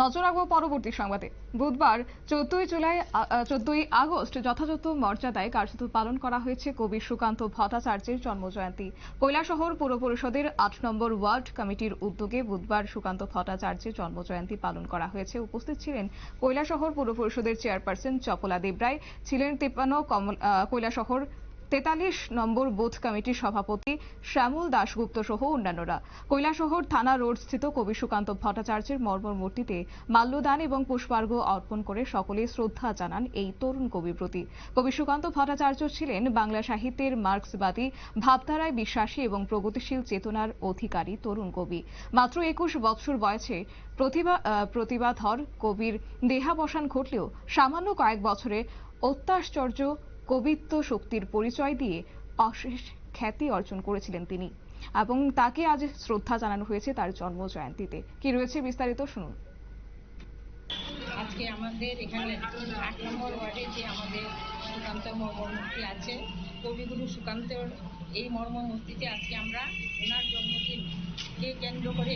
নজর রাখব পরবর্তী সংবাদে। বুধবার চোদ্দই জুলাই চোদ্দই আগস্ট যথাযথ মর্যাদায় কার্যত পালন করা হয়েছে কবি সুকান্ত ভট্টাচার্যের জন্মজয়ন্তী। কৈলাসহর পুর পরিষদের আট নম্বর ওয়ার্ড কমিটির উদ্যোগে বুধবার সুকান্ত ভট্টাচার্যের জন্মজয়ন্তী পালন করা হয়েছে। উপস্থিত ছিলেন কৈলাসহর পুর পরিষদের চেয়ারপারসন চপলা দেবরায়, ছিলেন তিপ্পান্ন কৈলাসহর তেতাল্লিশ নম্বর বুথ কমিটির সভাপতি শ্যামল দাশগুপ্ত সহ অন্যান্যরা। কৈলাসহর থানা রোড স্থিত কবি সুকান্ত ভট্টাচার্যের মর্মর মূর্তিতে মাল্যদান এবং পুষ্পার্ঘ অর্পণ করে সকলে শ্রদ্ধা জানান এই তরুণ কবির প্রতি। কবি সুকান্ত ভট্টাচার্য ছিলেন বাংলা সাহিত্যের মার্ক্সবাদী, ভাবধারায় বিশ্বাসী এবং প্রগতিশীল চেতনার অধিকারী তরুণ কবি। মাত্র একুশ বছর বয়সে প্রতিভা প্রতিভাধর কবির দেহাবসান ঘটলেও সামান্য কয়েক বছরে অত্যাশ্চর্য কবিত্ব শক্তির পরিচয় দিয়ে অশেষ খ্যাতি অর্জন করেছিলেন তিনি এবং তাকে আজ শ্রদ্ধা জানানো হয়েছে তার জন্ম জয়ন্তীতে কি রয়েছে বিস্তারিত শুনুন। আজকে আমাদের এখানে আট নম্বর ওয়ার্ডে যে আমাদের সুকান্ত মর্মমূর্তি আছে, কবিগুরু সুকান্তর এই মর্মমূর্তিতে আজকে আমরা ওনার জন্মদিনকে কেন্দ্র করে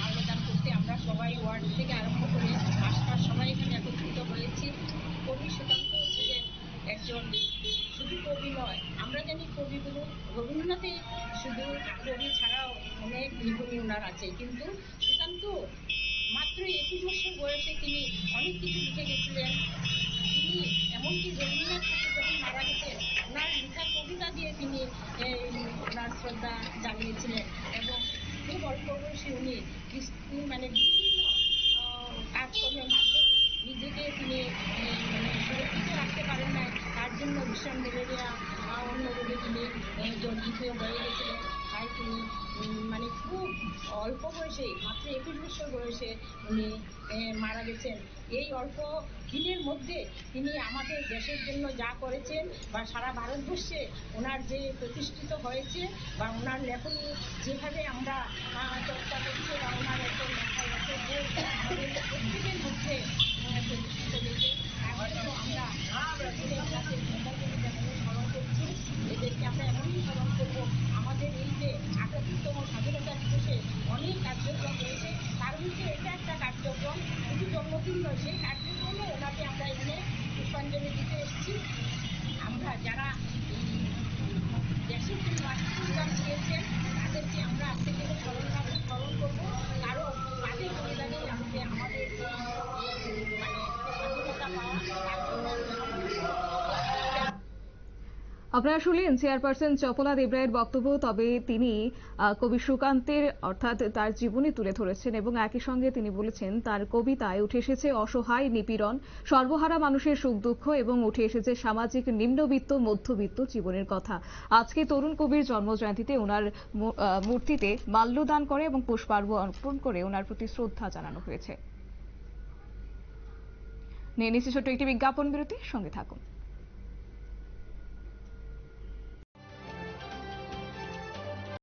মাল্যদান করতে আমরা সবাই ওয়ার্ড থেকে আরম্ভ করে আশপাশ সবাই এখানে একত্রিত হয়েছি কবি সুকান্ত ছিলেন একজন শুধু কবি নয় আমরা জানি কবিগুরু রবীন্দ্রনাথে শুধু কবি ছাড়াও অনেক লেখনী ওনার আছে। কিন্তু সুকান্ত মাত্র একুশ বছর বয়সে তিনি অনেক কিছু লিখে গেছিলেন। তিনি এমনকি রবীন্দ্রনাথ ঠাকুর যখন মারা গেছেন, ওনার লেখা কবিতা দিয়ে তিনি ওনার শ্রদ্ধা জানিয়েছিলেন এবং খুব অল্প বয়সে উনি মানে বিভিন্ন কাজকর্মের মাধ্যমে নিজেকে তিনি মানে সুরক্ষিত রাখতে পারেন নাই। তার জন্য ভীষণ ম্যালেরিয়া তিনি জর্জিত হয়ে গেছিলেন তাই তিনি মানে খুব অল্প বয়সে মাত্র একুশ বছর বয়সে উনি মারা গেছেন এই অল্প দিনের মধ্যে তিনি আমাদের দেশের জন্য যা করেছেন বা সারা ভারতবর্ষে ওনার যে প্রতিষ্ঠিত হয়েছে বা ওনার লেখনী যেভাবে আমরা চর্চা করছি বা ওনার একটা লেখায় এত প্রত্যেকের মধ্যে প্রতিষ্ঠিত হয়েছে তার জন্য আমরা প্রত্যেকের কাছে স্মরণ করছি এদেরকে আমরা এমনই স্মরণ করব আমাদের এই যে আটাত্তরতম স্বাধীনতা দিবসে অনেক কার্যক্রম রয়েছে তার মধ্যে এটা একটা কার্যক্রম শুধু জন্মদিন নয় সেই কার্যক্রমে ওনাকে আমরা এখানে পুষ্পাঞ্জলি দিতে এসেছি আমরা যারা দেশের জন্য আশীর্বাদ দিয়েছেন তাদেরকে আমরা আজকে থেকে স্মরণ স্মরণ করব কারণ তাদের বলিদানেই আজকে আমাদের মানে স্বাধীনতা পাওয়া তার জন্য আপনারা শুনলেন চেয়ারপারসন চপলা দেবরায়ের বক্তব্য। তবে তিনি কবি সুকান্তের অর্থাৎ তার জীবনী তুলে ধরেছেন এবং একই সঙ্গে তিনি বলেছেন, তার কবিতায় উঠে এসেছে অসহায় নিপীড়ন, সর্বহারা মানুষের সুখ দুঃখ এবং উঠে এসেছে সামাজিক নিম্নবিত্ত, মধ্যবিত্ত জীবনের কথা। আজকে তরুণ কবির জন্মজয়ন্তীতে ওনার মূর্তিতে মাল্যদান করে এবং পুষ্পার্ঘ অর্পণ করে ওনার প্রতি শ্রদ্ধা জানানো হয়েছে। নিয়ে নিচ্ছে ছোট্ট একটি বিজ্ঞাপন বিরতি, সঙ্গে থাকুন।